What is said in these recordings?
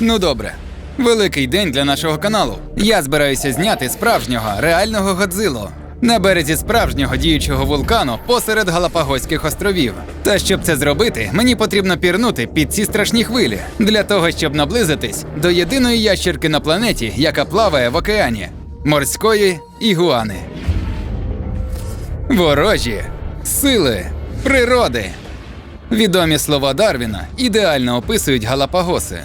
Ну добре. Великий день для нашого каналу. Я збираюся зняти справжнього реального Годзилу на березі справжнього діючого вулкану посеред Галапагоських островів. Та щоб це зробити, мені потрібно пірнути під ці страшні хвилі для того, щоб наблизитись до єдиної ящерки на планеті, яка плаває в океані морської ігуани. Ворожі, сили, природи. Відомі слова Дарвіна ідеально описують Галапагоси.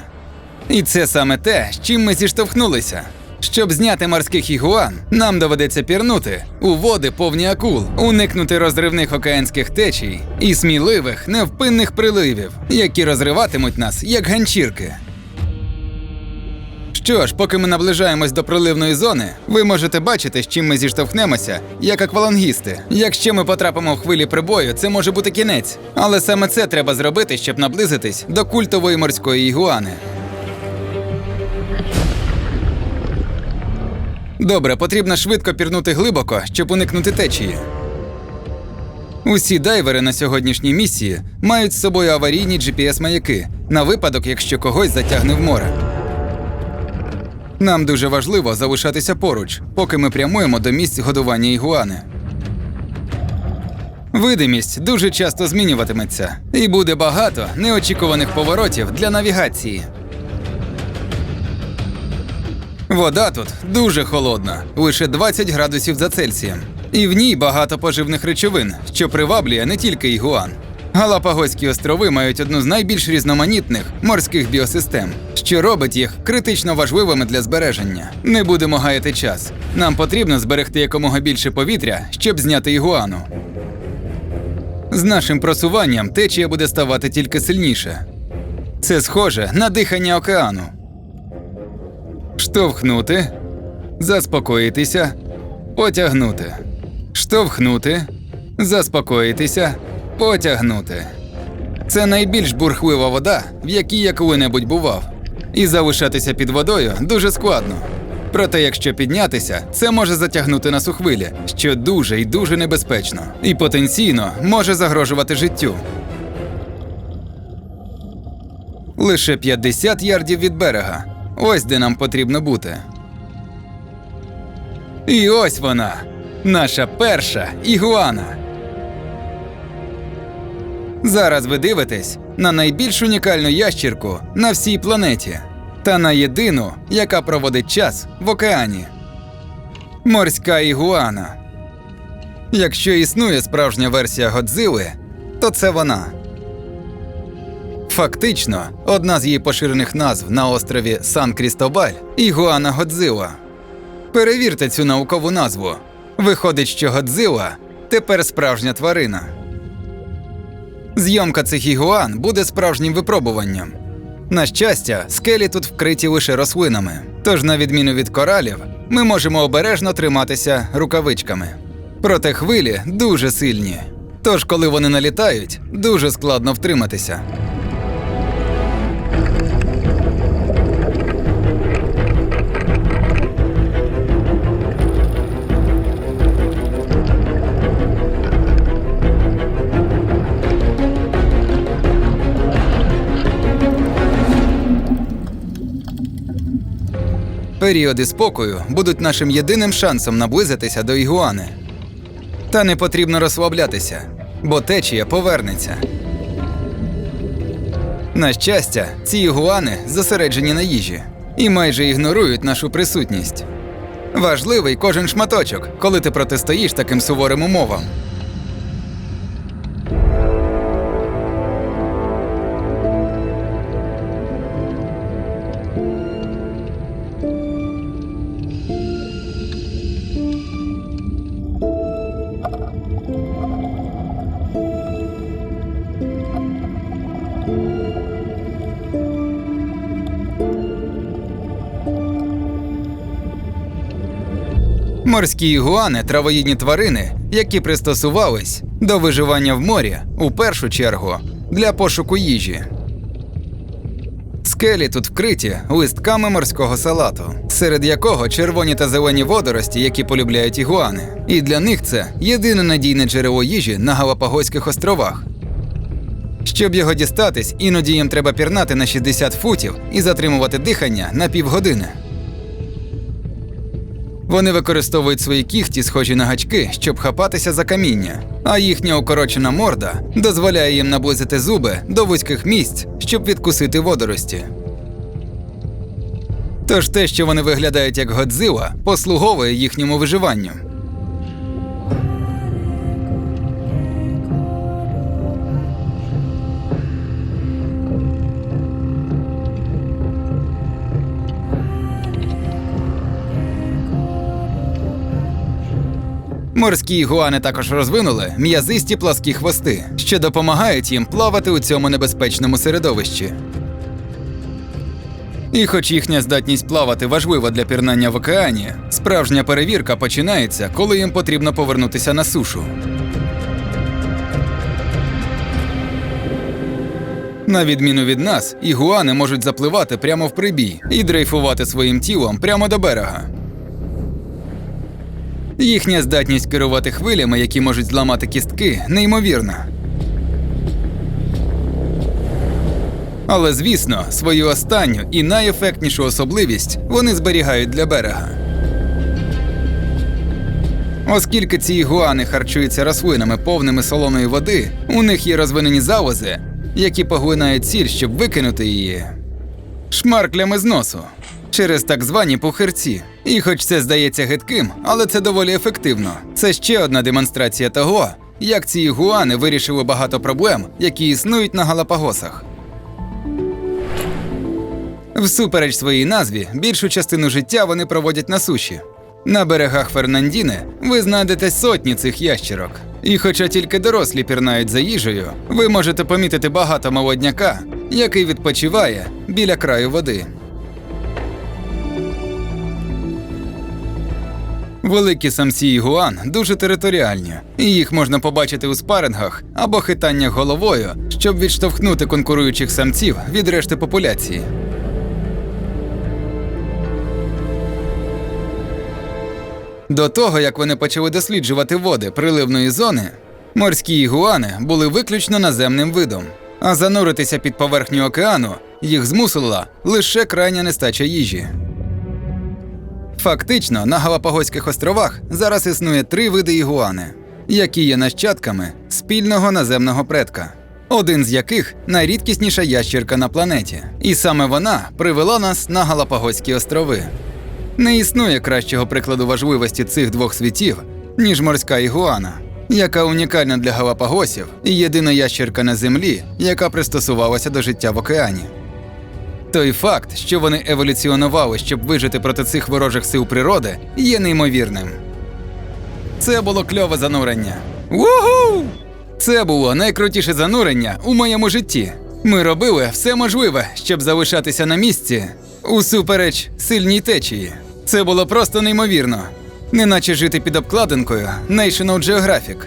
І це саме те, з чим ми зіштовхнулися. Щоб зняти морських ігуан, нам доведеться пірнути у води повні акул, уникнути розривних океанських течій і сміливих, невпинних приливів, які розриватимуть нас як ганчірки. Що ж, поки ми наближаємось до приливної зони, ви можете бачити, з чим ми зіштовхнемося, як аквалангісти. Якщо ми потрапимо в хвилі прибою, це може бути кінець. Але саме це треба зробити, щоб наблизитись до культової морської ігуани. Добре, потрібно швидко пірнути глибоко, щоб уникнути течії. Усі дайвери на сьогоднішній місії мають з собою аварійні GPS-маяки на випадок, якщо когось затягне в море. Нам дуже важливо залишатися поруч, поки ми прямуємо до місць годування ігуани. Видимість дуже часто змінюватиметься, і буде багато неочікуваних поворотів для навігації. Вода тут дуже холодна, лише 20 градусів за Цельсієм. І в ній багато поживних речовин, що приваблює не тільки ігуан. Галапагоські острови мають одну з найбільш різноманітних морських біосистем, що робить їх критично важливими для збереження. Не будемо гаяти час. Нам потрібно зберегти якомога більше повітря, щоб зняти ігуану. З нашим просуванням течія буде ставати тільки сильніше. Це схоже на дихання океану. Штовхнути, заспокоїтися, потягнути. Штовхнути, заспокоїтися, потягнути. Це найбільш бурхлива вода, в якій я коли-небудь бував. І залишатися під водою дуже складно. Проте, якщо піднятися, це може затягнути нас у хвилі, що дуже і дуже небезпечно, і потенційно може загрожувати життю. Лише 50 ярдів від берега. Ось де нам потрібно бути. І ось вона, наша перша ігуана. Зараз ви дивитесь на найбільш унікальну ящірку на всій планеті та на єдину, яка проводить час в океані. Морська ігуана. Якщо існує справжня версія Годзили, то це вона. Фактично, одна з її поширених назв на острові Сан Крістобаль Ігуана Годзила. Перевірте цю наукову назву. Виходить, що Годзила тепер справжня тварина. Зйомка цих ігуан буде справжнім випробуванням. На щастя, скелі тут вкриті лише рослинами, тож, на відміну від коралів, ми можемо обережно триматися рукавичками. Проте хвилі дуже сильні. Тож, коли вони налітають, дуже складно втриматися. Періоди спокою будуть нашим єдиним шансом наблизитися до ігуани. Та не потрібно розслаблятися, бо течія повернеться. На щастя, ці ігуани зосереджені на їжі і майже ігнорують нашу присутність. Важливий кожен шматочок, коли ти протистоїш таким суворим умовам. Морські ігуани травоїдні тварини, які пристосувались до виживання в морі у першу чергу для пошуку їжі. Скелі тут вкриті листками морського салату, серед якого червоні та зелені водорості, які полюбляють ігуани. І для них це єдине надійне джерело їжі на Галапагоських островах. Щоб його дістатись, іноді їм треба пірнати на 60 футів і затримувати дихання на півгодини. Вони використовують свої кігті, схожі на гачки, щоб хапатися за каміння, а їхня укорочена морда дозволяє їм наблизити зуби до вузьких місць, щоб відкусити водорості. Тож те, що вони виглядають як Годзила, послуговує їхньому виживанню. Морські ігуани також розвинули м'язисті пласкі хвости, що допомагають їм плавати у цьому небезпечному середовищі. І хоч їхня здатність плавати важлива для пірнання в океані, справжня перевірка починається, коли їм потрібно повернутися на сушу. На відміну від нас, ігуани можуть запливати прямо в прибій і дрейфувати своїм тілом прямо до берега. Їхня здатність керувати хвилями, які можуть зламати кістки, неймовірна. Але звісно, свою останню і найефектнішу особливість вони зберігають для берега. Оскільки ці ігуани харчуються рослинами повними солоної води, у них є розвинені залози, які поглинають сіль, щоб викинути її шмарклями з носу через так звані пухирці. І хоч це здається гидким, але це доволі ефективно. Це ще одна демонстрація того, як ці ігуани вирішили багато проблем, які існують на Галапагосах. Всупереч своїй назві, більшу частину життя вони проводять на суші. На берегах Фернандіни ви знайдете сотні цих ящерок. І хоча тільки дорослі пірнають за їжею, ви можете помітити багато молодняка, який відпочиває біля краю води. Великі самці ігуан дуже територіальні, і їх можна побачити у спарингах або хитаннях головою, щоб відштовхнути конкуруючих самців від решти популяції. До того, як вони почали досліджувати води приливної зони, морські ігуани були виключно наземним видом, а зануритися під поверхню океану їх змусила лише крайня нестача їжі. Фактично, на Галапагоських островах зараз існує три види ігуани, які є нащадками спільного наземного предка, один з яких найрідкісніша ящірка на планеті. І саме вона привела нас на Галапагоські острови. Не існує кращого прикладу важливості цих двох світів, ніж морська ігуана, яка унікальна для Галапагосів і єдина ящерка на землі, яка пристосувалася до життя в океані. Той факт, що вони еволюціонували, щоб вижити проти цих ворожих сил природи, є неймовірним. Це було кльове занурення. Вугу! Це було найкрутіше занурення у моєму житті. Ми робили все можливе, щоб залишатися на місці усупереч сильній течії. Це було просто неймовірно. Неначе жити під обкладинкою National Geographic.